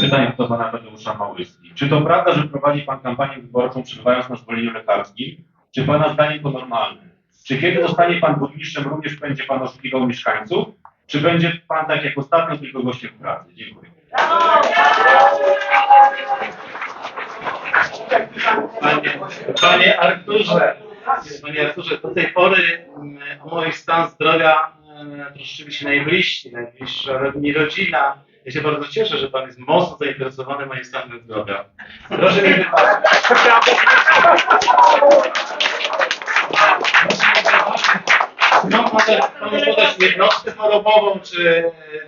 Pytanie do pana Tadeusza Małyski. Czy to prawda, że prowadzi pan kampanię wyborczą przebywając na zwolnieniu lekarskim? Czy pana zdaniem to normalne? Czy kiedy zostanie pan burmistrzem również będzie pan oszukiwał mieszkańców? Czy będzie pan tak jak ostatnio tylko gościem pracy? Dziękuję. Panie, panie Arturze, panie Arturze, do tej pory mm, o mój stan zdrowia troszczyli się najbliżsi, najbliższa mi rodzina. Ja się bardzo cieszę, że pan jest mocno zainteresowany moim stanem zdrowia. Proszę mnie wybaczyć. No, może podać jednostkę chorobową, czy,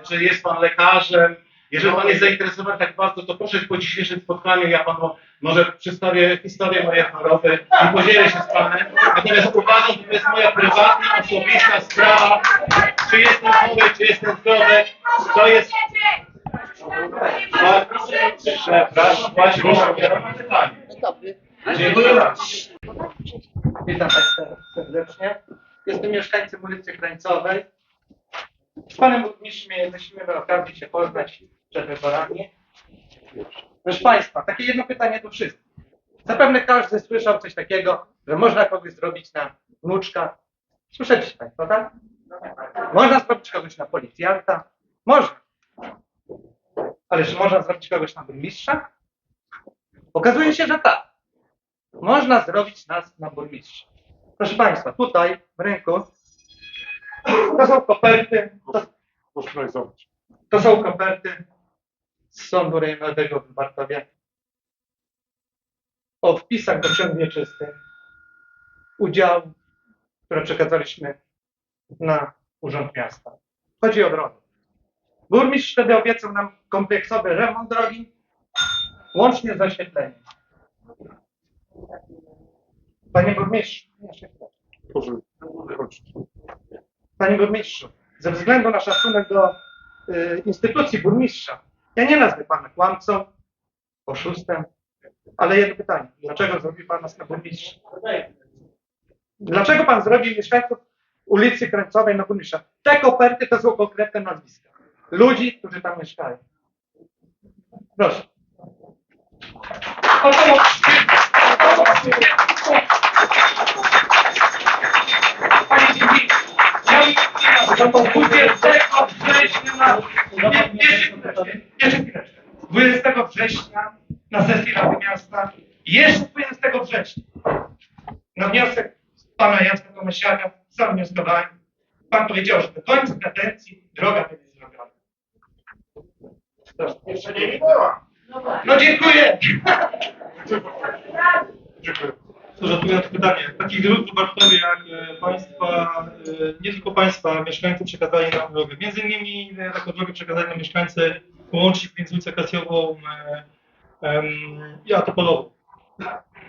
czy jest pan lekarzem. Jeżeli pan jest zainteresowany tak bardzo, to proszę po dzisiejszym spotkaniu ja panu może przedstawię historię mojej choroby i podzielę się z panem. Natomiast uważam, że to jest moja prywatna, osobista sprawa. Czy jestem chory, czy jestem zdrowy, to jest... Przepraszam, właśnie pytanie. Dziękuję bardzo. Witam Państwa serdecznie. Jestem mieszkańcem ulicy Krańcowej. Z Panem Burmistrzem jesteśmy okazję się poznać przed wyborami. Proszę Państwa, takie jedno pytanie do wszystkich. Zapewne każdy słyszał coś takiego, że można kogoś zrobić na wnuczka. Słyszeliście Państwo, tak? Można zrobić kogoś na policjanta? Można. Ale czy można zrobić kogoś na burmistrza? Okazuje się, że tak. Można zrobić nas na burmistrza. Proszę Państwa, tutaj w ręku to są koperty, to, to są koperty z Sądu Rejonowego w Bartowie o wpisach do ksiąg wieczystych udziału, które przekazaliśmy na Urząd Miasta. Chodzi o drogę. Burmistrz wtedy obiecał nam kompleksowy remont drogi, łącznie z oświetleniem. Panie burmistrzu. Panie burmistrzu, ze względu na szacunek do y, instytucji burmistrza, ja nie nazwę pana kłamcą, oszustem, ale jedno pytanie. Dlaczego zrobił pan nas Dlaczego pan zrobił mieszkańców ulicy Krańcowej na Burmistrza? Te koperty to są konkretne nazwiska. Ludzi, którzy tam mieszkają. Proszę. Panie Dziennik, ja bym chciał na września na sesji Rady Miasta, jeszcze 20 września, na wniosek pana Jacka Tomasiaka, sam wnioskowałem, pan powiedział, że do końca kadencji droga będzie zrobiona. Jeszcze nie była. No dziękuję. Dziękuję. Zadaję pytanie. Takich dróg w Bartowie jak e, Państwa, e, nie tylko Państwa, mieszkańcy przekazali nam drogę. Między innymi e, taką drogę przekazali nam mieszkańcy połącznik między ulicą Kasjową i Atopolową.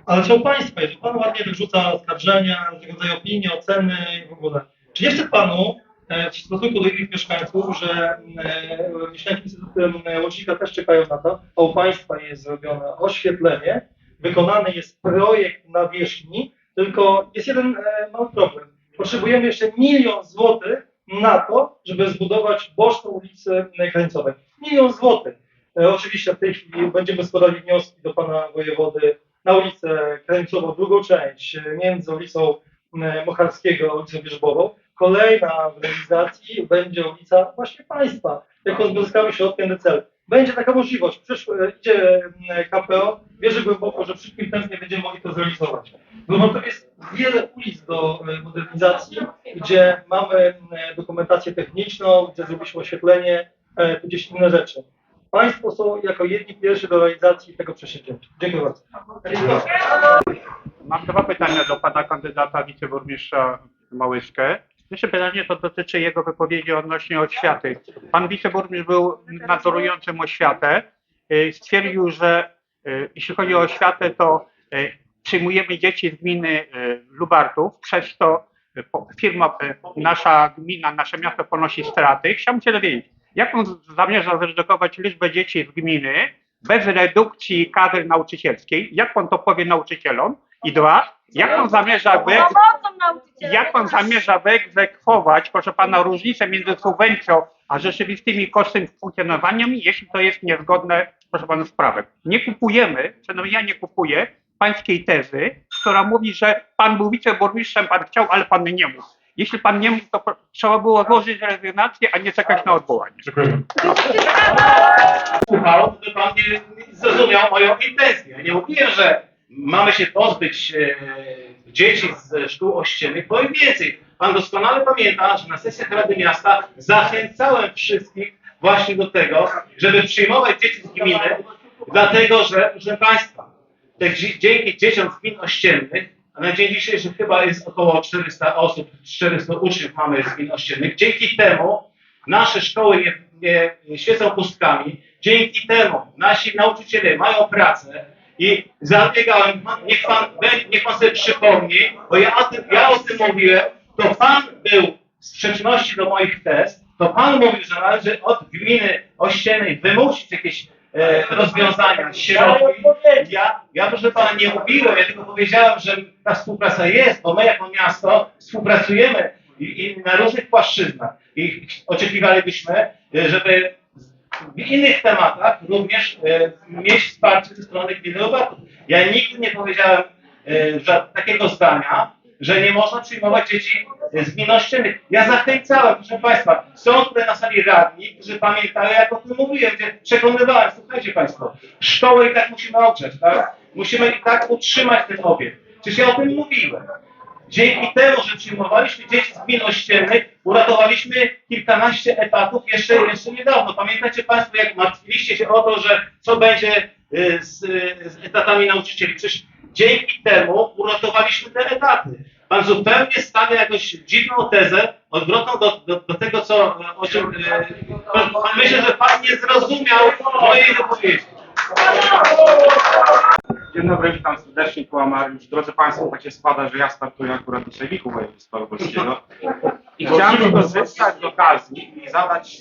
Ale u Państwa, jeżeli Pan ładnie wyrzuca oskarżenia, rodzaju opinie, oceny i w ogóle, czy nie wstyd Panu e, w stosunku do innych mieszkańców, że e, mieszkańcy e, Łącznika też czekają na to, a u Państwa jest zrobione oświetlenie, wykonany jest projekt nawierzchni, tylko jest jeden mały problem. Potrzebujemy jeszcze milion złotych na to, żeby zbudować boczną ulicę Krańcowej. Milion złotych. E, oczywiście w tej chwili będziemy składali wnioski do pana wojewody na ulicę Krańcową, drugą część, e, między ulicą Mocharskiego a ulicą Wierzbową. Kolejna w realizacji będzie ulica właśnie państwa, jak uzyskamy środki cel. Będzie taka możliwość. Przysz, e, idzie e, KPO, wierzę głęboko, że w szybkim tempie będziemy mogli to zrealizować. Bo to jest wiele ulic do e, modernizacji, gdzie mamy e, dokumentację techniczną, gdzie zrobiliśmy oświetlenie, e, tudzież inne rzeczy. Państwo są jako jedni pierwsi do realizacji tego przedsięwzięcia. Dziękuję bardzo. Mam dwa pytania do pana kandydata wiceburmistrza Małyszkę. Pierwsze pytanie to dotyczy jego wypowiedzi odnośnie oświaty. Pan wiceburmistrz był nadzorującym oświatę. Y, Stwierdził, że y, jeśli chodzi o oświatę, to y, przyjmujemy dzieci z gminy Lubartów, przez to firma, nasza gmina, nasze miasto ponosi straty. Chciałbym się dowiedzieć, jak on zamierza zredukować liczbę dzieci z gminy bez redukcji kadry nauczycielskiej? Jak on to powie nauczycielom? I dwa, jak on zamierza by. Jak pan zamierza wyegzekwować, proszę pana, różnicę między subwencją a rzeczywistymi kosztami funkcjonowania, jeśli to jest niezgodne, proszę pana, z prawem. Nie kupujemy, przynajmniej ja nie kupuję pańskiej tezy, która mówi, że pan był wiceburmistrzem, pan chciał, ale pan nie mógł. Jeśli pan nie mógł, to trzeba było złożyć rezygnację, a nie czekać na odwołanie. Dziękuję. słuchał, pan nie zrozumiał moją intencję. Ja nie mówiłem, że mamy się pozbyć e, dzieci z szkół ościennych, powiem więcej. Pan doskonale pamięta, że na sesjach Rady Miasta zachęcałem wszystkich właśnie do tego, żeby przyjmować dzieci z gminy, dlatego że, proszę Państwa, te, dzi- dzięki dzieciom z gmin ościennych, a na dzień dzisiejszy chyba jest około 400 osób, 400 uczniów mamy z gmin ościennych, dzięki temu nasze szkoły nie, nie, nie świecą pustkami, dzięki temu nasi nauczyciele mają pracę i zabiegałem, niech pan, niech pan sobie przypomni, bo ja o tym, ja o tym mówiłem, to pan był w sprzeczności do moich tez, to pan mówił, że należy od gminy ościennej wymusić jakieś e, rozwiązania, środki. Ja, ja proszę pana nie mówiłem, ja tylko powiedziałem, że ta współpraca jest, bo my jako miasto współpracujemy i, i na różnych płaszczyznach. I oczekiwalibyśmy, e, żeby w innych tematach również e, mieć wsparcie ze strony gminy Lubaków. Ja nigdy nie powiedziałem e, takiego zdania, że nie można przyjmować dzieci e, z gmin ościennych. Ja zachęcałem, proszę Państwa, są tutaj na sali radni, którzy pamiętają, jak o tym mówiłem, gdzie przekonywałem, słuchajcie Państwo, szkołę i tak musimy ogrzeć, tak? Musimy i tak utrzymać ten obiekt. Przecież ja o tym mówiłem. Dzięki temu, że przyjmowaliśmy dzieci z gmin ościennych, uratowaliśmy kilkanaście etatów jeszcze, jeszcze niedawno. Pamiętacie Państwo, jak martwiliście się o to, że co będzie y, z, z etatami nauczycieli? Przecież dzięki temu uratowaliśmy te etaty. Pan zupełnie stawia jakąś dziwną tezę, odwrotną do, do, do tego, co, o czym... y, pan, pan, myślę, że Pan nie zrozumiał mojej wypowiedzi. Dzień dobry, witam serdecznie. Już drodzy Państwo, tak się składa, że ja startuję akurat do Sejmiku Województwa Lubelskiego. I chciałem skorzystać z okazji i zadać,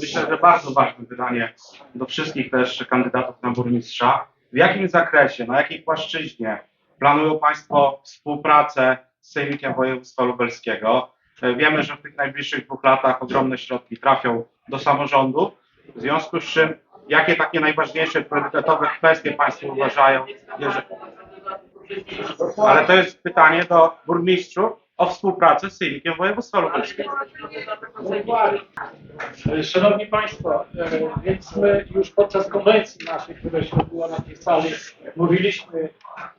myślę, że bardzo ważne pytanie do wszystkich też kandydatów na burmistrza. W jakim zakresie, na jakiej płaszczyźnie planują Państwo współpracę z Sejmikiem Województwa Lubelskiego? Wiemy, że w tych najbliższych dwóch latach ogromne środki trafią do samorządu. W związku z czym, jakie takie najważniejsze priorytetowe kwestie Państwo uważają. Ale to jest pytanie do burmistrzów o współpracę z Sejmikiem Województwa Lubelskiego. Szanowni Państwo, e, więc my już podczas konwencji naszej, która się odbyła na tej sali, mówiliśmy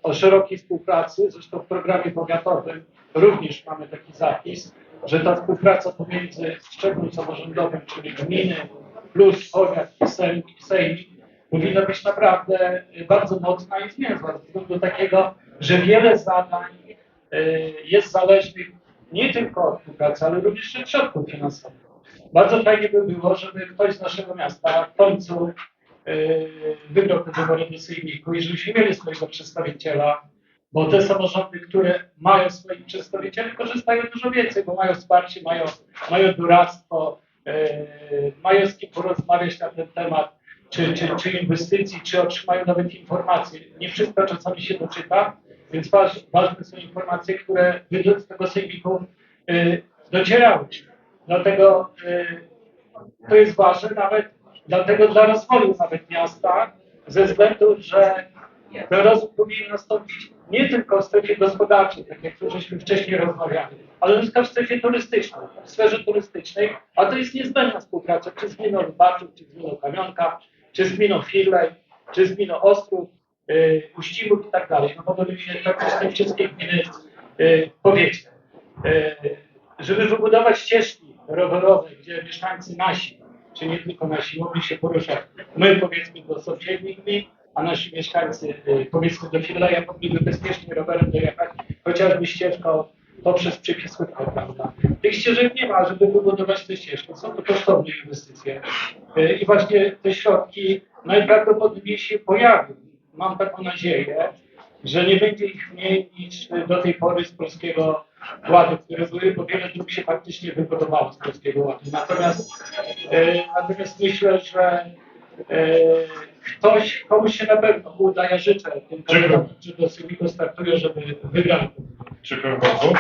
o szerokiej współpracy. Zresztą w programie powiatowym również mamy taki zapis, że ta współpraca pomiędzy szczeblem samorządowym, czyli gminy plus powiat i sejm, i sejmik, powinna być naprawdę bardzo mocna i zwięzła, ze względu takiego, że wiele zadań e, jest zależnych nie tylko od współpracy, ale również od środków finansowych. Bardzo fajnie by było, żeby ktoś z naszego miasta w końcu yy, wygrał te wybory do sejmiku i żebyśmy mieli swojego przedstawiciela, bo te samorządy, które mają swoich przedstawicieli, korzystają dużo więcej, bo mają wsparcie, mają, mają doradztwo, mają z porozmawiać na ten temat, czy, czy, czy inwestycji, czy otrzymają nawet informacje. Nie wszystko czasami się doczyta, więc waż, ważne są informacje, które z tego sejmiku yy, docierały. Dlatego y, to jest ważne nawet dlatego dla rozwoju nawet miasta, ze względu, że ten rozwój powinien nastąpić nie tylko w strefie gospodarczej, tak jak żeśmy wcześniej rozmawiali, ale również w strefie turystycznej, w sferze turystycznej, a to jest niezbędna współpraca, czy z gminą Lubaczów, czy z gminą Kamionka, czy z gminą Firlej, czy z gminą Ostrów, y, Uścimów i tak dalej. No bo wymienię praktycznie wszystkie gminy y, powiecie. Y, żeby wybudować ścieżki rowerowe, gdzie mieszkańcy nasi, czy nie tylko nasi, mogli się poruszać. My powiedzmy do sąsiednich gmin, a nasi mieszkańcy y, powiedzmy do Firleja mogliby bezpiecznie rowerem dojechać, chociażby ścieżką poprzez przypisówkę, prawda. Tych ścieżek nie ma, żeby wybudować te ścieżki. Są to kosztowne inwestycje. Y, I właśnie te środki najprawdopodobniej się pojawią. Mam taką nadzieję, że nie będzie ich mniej niż do tej pory z Polskiego Ładu, które były, bo wiele dróg się faktycznie wybudowało z Polskiego Ładu. Natomiast, natomiast myślę, że ktoś, komuś się na pewno uda, ja życzę tym kandydatom, którzy do startują, żeby wygrali. Dziękuję bardzo.